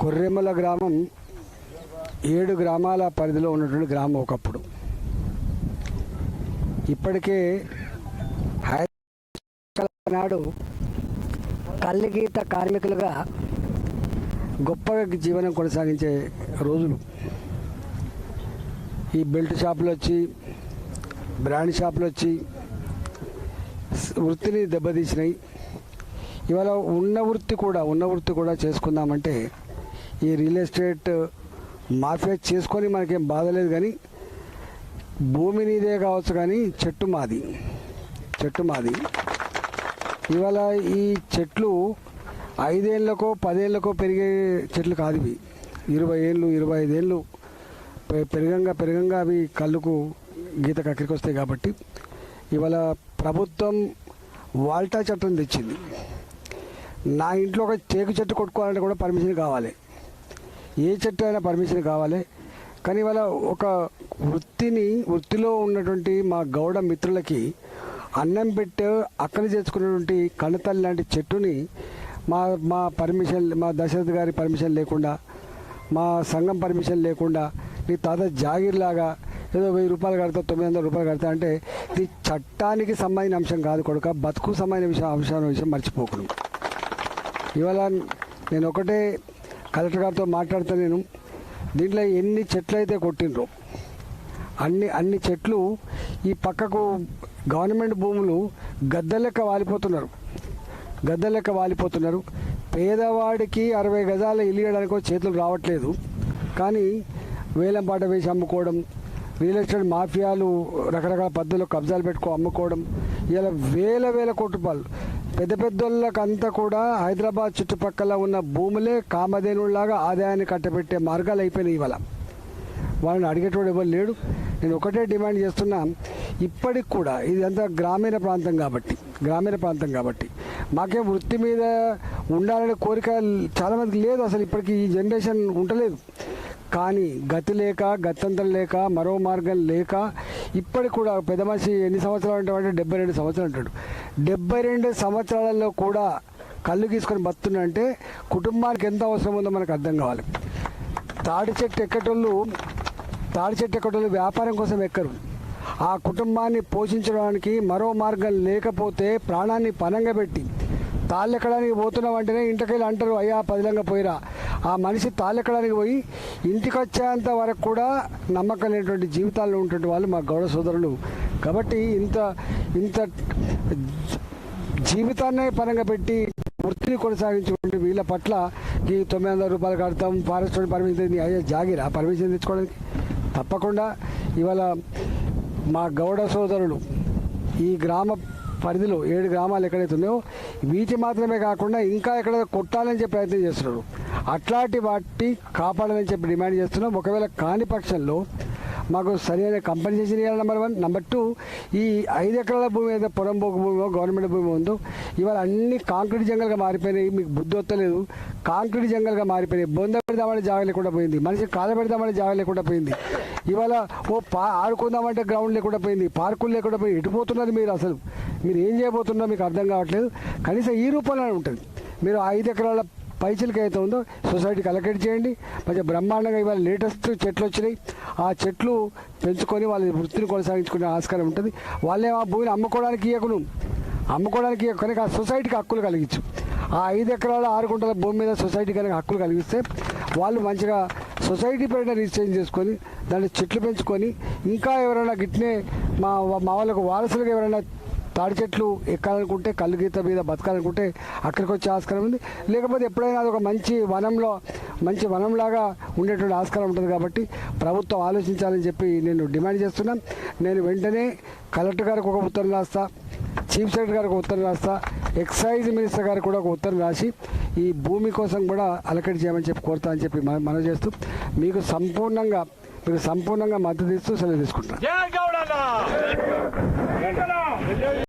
కొర్రెమల గ్రామం ఏడు గ్రామాల పరిధిలో ఉన్నటువంటి గ్రామం ఒకప్పుడు. ఇప్పటికే నాడు కల్లిగీత కార్మికులుగా గొప్పగా జీవనం కొనసాగించే రోజులు. ఈ బెల్ట్ షాపులు వచ్చి బ్రాండ్ షాపులు వచ్చి వృత్తిని దెబ్బతీసినాయి. ఇవాళ ఉన్న వృత్తి కూడా ఉన్న వృత్తి కూడా చేసుకుందామంటే ఈ రియల్ ఎస్టేట్ మాఫియా చేసుకొని మనకేం బాధ లేదు కానీ భూమి నీదే కావచ్చు కానీ చెట్టు మాది. చెట్టు మాది. ఇవాళ ఈ చెట్లు ఐదేళ్ళకో పదేళ్ళకో పెరిగే చెట్లు కాదు ఇవి. ఇరవై ఏళ్ళు ఇరవై ఐదేళ్ళు పెరగంగా పెరగంగా అవి కళ్ళుకు గీత కక్కరికి వస్తాయి కాబట్టి ఇవాళ ప్రభుత్వం వాల్టా చట్టం తెచ్చింది. నా ఇంట్లో ఒక టేకు చెట్టు కొట్టుకోవాలంటే కూడా పర్మిషన్ కావాలి. ఏ చెట్టు అయినా పర్మిషన్ కావాలి. కానీ ఇవాళ ఒక వృత్తిని వృత్తిలో ఉన్నటువంటి మా గౌడ మిత్రులకి అన్నం పెట్టే అక్కడ చేసుకున్నటువంటి కణతల్లి లాంటి చెట్టుని మా మా పర్మిషన్ మా దశరథ్ గారి పర్మిషన్ లేకుండా మా సంఘం పర్మిషన్ లేకుండా నీ తాత జాగిర్లాగా ఏదో వెయ్యి రూపాయలు కడతా తొమ్మిది వందల రూపాయలు కడతా అంటే ఇది చట్టానికి సంబంధించిన అంశం కాదు కొడుక. బతుకు సంబంధించిన విషయం అంశం విషయం మర్చిపోకుండా ఇవాళ నేను ఒకటే కలెక్టర్ గారితో మాట్లాడుతా నేను దీంట్లో ఎన్ని చెట్లు అయితే కొట్టిండ్రో అన్ని అన్ని చెట్లు ఈ పక్కకు గవర్నమెంట్ భూములు గద్ద లెక్క వాలిపోతున్నారు. గద్ద లెక్క వాలిపోతున్నారు. పేదవాడికి అరవై గజాల ఇల్లు ఇవ్వడానికి చేతులు రావట్లేదు. కానీ వేలంపాట వేసి అమ్ముకోవడం రియల్ ఎస్టేట్ మాఫియాలు రకరకాల పద్ధతిలో కబ్జాలు పెట్టుకో అమ్ముకోవడం ఇలా వేల వేల కోటి రూపాయలు పెద్ద పెద్దోళ్ళకంతా కూడా హైదరాబాద్ చుట్టుపక్కల ఉన్న భూములే కామధేనులాగా ఆదాయాన్ని కట్టబెట్టే మార్గాలు అయిపోయినాయి ఇవాళ. వాళ్ళని అడిగేటోడు ఎవరు లేడు. నేను ఒకటే డిమాండ్ చేస్తున్నా ఇప్పటికి కూడా ఇదంతా గ్రామీణ ప్రాంతం కాబట్టి గ్రామీణ ప్రాంతం కాబట్టి మాకేం వృత్తి మీద ఉండాలనే కోరిక చాలామందికి లేదు. అసలు ఇప్పటికీ ఈ జనరేషన్ ఉండలేదు కానీ గతి లేక గత్యంతరం లేక మరో మార్గం లేక ఇప్పటికి కూడా పెద్ద మనిషి ఎన్ని సంవత్సరాలు ఉంటామంటే డెబ్బై రెండు సంవత్సరాలు అంటాడు. డెబ్బై రెండు సంవత్సరాలలో కూడా కళ్ళు గీసుకొని బతున్నంటే కుటుంబానికి ఎంత అవసరం ఉందో మనకు అర్థం కావాలి. తాడి చెట్టు ఎక్కటోళ్ళు తాడి చెట్టు ఎక్కటోళ్ళు వ్యాపారం కోసం ఎక్కరు. ఆ కుటుంబాన్ని పోషించడానికి మరో మార్గం లేకపోతే ప్రాణాన్ని పనంగా పెట్టి తాళ్ళెక్కడానికి పోతున్నాం అంటేనే ఇంటికెళ్ళి అంటారు అయ్యా పదిలంగా పోయిరా. ఆ మనిషి తాళ్ళెక్కడానికి పోయి ఇంటికి వచ్చేంత వరకు కూడా నమ్మకం లేనటువంటి జీవితాల్లో ఉన్నటువంటి వాళ్ళు మా గౌడ సోదరులు. కాబట్టి ఇంత ఇంత జీవితాన్నే పరంగా పెట్టి వృత్తిని కొనసాగించుకుంటే వీళ్ళ పట్ల ఈ తొమ్మిది వందల రూపాయలు కడతాం ఫారెస్ట్ పర్మిషన్ జాగిరా పర్మిషన్ తెచ్చుకోవడానికి. తప్పకుండా ఇవాళ మా గౌడ సోదరులు ఈ గ్రామ పరిధిలో ఏడు గ్రామాలు ఎక్కడైతే ఉన్నాయో వీటి మాత్రమే కాకుండా ఇంకా ఎక్కడ కొట్టాలని చెప్పి ప్రయత్నం చేస్తున్నారు అట్లాంటి వాటి కాపాడాలని చెప్పి డిమాండ్ చేస్తున్నాం. ఒకవేళ కాని పక్షంలో మాకు సరైన కంపెన్సేషన్ ఇవ్వాలి నెంబర్ వన్ నెంబర్ టూ ఈ ఐదు ఎకరాల భూమి ఏదైతే పొరంబోకు భూమి గవర్నమెంట్ భూమి ఉందో ఇవాళ అన్ని కాంక్రీట్ జంగల్గా మారిపోయినాయి. మీకు బుద్ధి వస్తలేదు. కాంక్రీట్ జంగల్గా మారిపోయినాయి. బొంద పెడదామని జాగ లేకుండా పోయింది. మనిషి కాళ్ళ పెడదామని జాగ లేకుండా పోయింది. ఇవాళ ఓ పా ఆడుకుందామంటే గ్రౌండ్ లేకుండా పోయింది. పార్కులు లేకుండా పోయి ఎటుపోతున్నారు మీరు అసలు? మీరు ఏం చేయబోతున్నారో మీకు అర్థం కావట్లేదు. కనీసం ఈ రూపంలోనే ఉంటుంది. మీరు ఐదు ఎకరాల పైచిలకి అయితే ఉందో సొసైటీకి అలకేట్ చేయండి. మంచి బ్రహ్మాండంగా ఇవాళ లేటెస్ట్ చెట్లు వచ్చినాయి. ఆ చెట్లు పెంచుకొని వాళ్ళ వృత్తిని కొనసాగించుకునే ఆస్కారం ఉంటుంది. వాళ్ళే ఆ భూమిని అమ్ముకోవడానికి ఇవ్వకును అమ్ముకోవడానికి కనుక ఆ సొసైటీకి హక్కులు కలిగించు. ఆ ఐదు ఎకరాల ఆరు గుంటల భూమి మీద సొసైటీ కనుక హక్కులు కలిగిస్తే వాళ్ళు మంచిగా సొసైటీ పైన రిజిస్ట్రేషన్ చేసుకొని దాన్ని చెట్లు పెంచుకొని ఇంకా ఎవరైనా గిట్నే మా మా వాళ్ళకు వారసులుగా ఎవరైనా తాడి చెట్లు ఎక్కాలనుకుంటే కళ్ళు గీత మీద బతకాలనుకుంటే అక్కడికి వచ్చే ఆస్కారం ఉంది. లేకపోతే ఎప్పుడైనా అది ఒక మంచి వనంలో మంచి వనంలాగా ఉండేటువంటి ఆస్కారం ఉంటుంది కాబట్టి ప్రభుత్వం ఆలోచించాలని చెప్పి నేను డిమాండ్ చేస్తున్నాను నేను వెంటనే కలెక్టర్ గారికి ఒక ఉత్తరం రాస్తా చీఫ్ సెక్రటరీ గారికి ఒక ఉత్తరం రాస్తా ఎక్సైజ్ మినిస్టర్ గారికి కూడా ఒక ఉత్తరం రాసి ఈ భూమి కోసం కూడా అలకడి చేయమని చెప్పి కోరుతా అని చెప్పి మన- చేస్తూ మీకు సంపూర్ణంగా మీకు సంపూర్ణంగా మద్దతు ఇస్తూ సెలవు తీసుకుంటాను